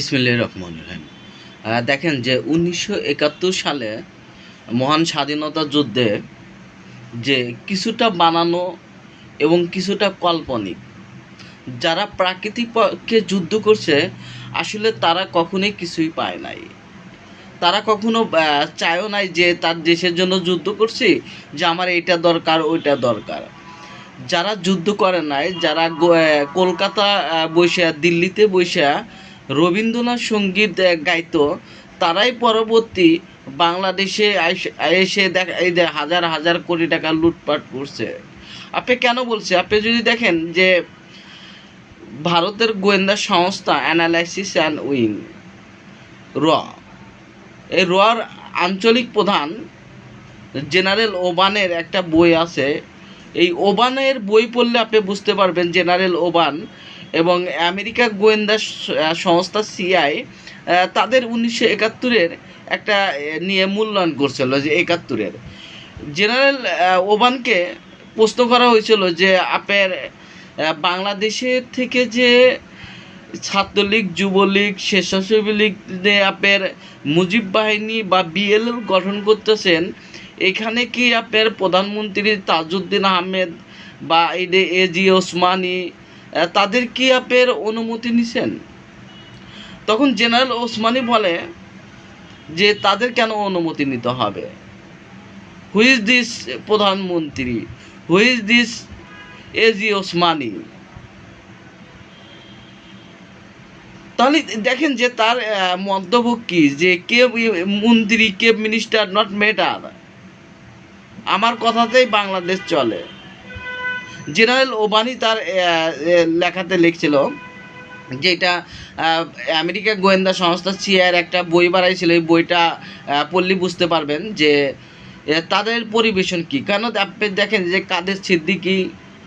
ইসমিল্লা রহমান রহিম। দেখেন যে উনিশশো একাত্তর সালে মহান স্বাধীনতা যুদ্ধে যে কিছুটা বানানো এবং কিছুটা কাল্পনিক, যারা প্রাকৃতিক পক্ষে যুদ্ধ করছে, আসলে তারা কখনোই কিছুই পায় নাই। তারা কখনো চায়ও নাই যে তার দেশের জন্য যুদ্ধ করছি, যে আমার এটা দরকার, ওইটা দরকার। যারা যুদ্ধ করে নাই, যারা কলকাতা বৈশা দিল্লিতে বৈশা রবীন্দ্রনাথ সংগীত গাইত। তারাই পরবর্তী বাংলাদেশে এসে দেখা, এই যে হাজার হাজার কোটি টাকা লুটপাট করছে। আপনি কেন বলছে? আপনি যদি দেখেন যে ভারতের গোয়েন্দা সংস্থা অ্যানালাইসিস অ্যান্ড উইং র, এই রর আঞ্চলিক প্রধান জেনারেল ওবানের একটা বই আছে। এই ওবানের বই পড়লে আপনি বুঝতে পারবেন জেনারেল ওবান এবং আমেরিকা গোয়েন্দা সংস্থা সিআই তাদের উনিশশো একাত্তরের একটা নিয়ে মূল্যায়ন করছিল যে একাত্তরের। জেনারেল ওবানকে প্রশ্ন করা হয়েছিল যে আপনার আহ, বাংলাদেশের থেকে যে ছাত্রলীগ যুবলীগ স্বেচ্ছাসেবী লীগ নিয়ে আপনার মুজিব বাহিনী বা বিএল গঠন করতেছেন এখানে কি আপনার প্রধানমন্ত্রী তাজউদ্দিন আহমেদ বা এই যে এ জি ওসমানী তাদের কি আপের অনুমতি নিছেন? তখন জেনারেল ওসমানী বলে যে, তাদের কেন অনুমতি নিতে হবে? হুইজ দিস প্রধানমন্ত্রী? Who's this A G Osmani? তাহলে দেখেন যে, তার মন্তব্য কি? যে, কে মন্ত্রী, কে মিনিস্টার নট ম্যাটার আমার কথাতেই বাংলাদেশ চলে। জেনারেল ওবানি তার লেখাতে লিখছিল যেটা আমেরিকা গোয়েন্দা সংস্থা সিআইয়ের একটা বই বাড়াইছিল এই বইটা পড়লে বুঝতে পারবেন যে তাদের পরিবেশন কি। কেন আপনি দেখেন যে কাদের সিদ্দিকি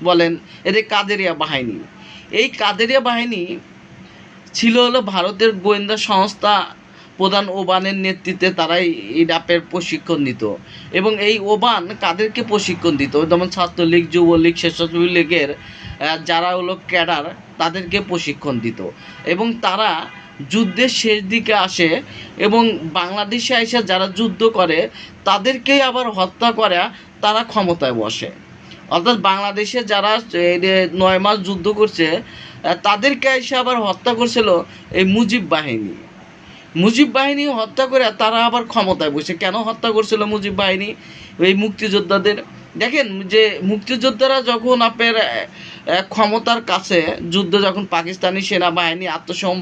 বলেন, এদের কাদেরিয়া বাহিনী। এই কাদেরিয়া বাহিনী ছিল হলো ভারতের গোয়েন্দা সংস্থা প্রধান ওবানের নেতৃত্বে তারাই এই ডাপের প্রশিক্ষণ দিত। এবং এই ওবান কাদেরকে প্রশিক্ষণ দিত? যেমন ছাত্রলীগ, যুবলীগ, স্বেচ্ছাসেবী লীগের যারা হলো ক্যাডার, তাদেরকে প্রশিক্ষণ দিত। এবং তারা যুদ্ধের শেষ দিকে আসে এবং বাংলাদেশে এসে যারা যুদ্ধ করে, তাদেরকেই আবার হত্যা করে, তারা ক্ষমতায় বসে। অর্থাৎ বাংলাদেশে যারা নয় মাস যুদ্ধ করছে তাদেরকে এসে আবার হত্যা করছিল এই মুজিব বাহিনী। মুজিব বাহিনী হত্যা করে তারা আবার ক্ষমতায় বসে। কেন হত্যা করছিল মুজিব বাহিনী? ওই মুক্তিযোদ্ধাদের দেখেন যে মুক্তিযোদ্ধারা যখন আপনার ক্ষমতার কাছে, যুদ্ধ যখন পাকিস্তানি সেনাবাহিনী আত্মসম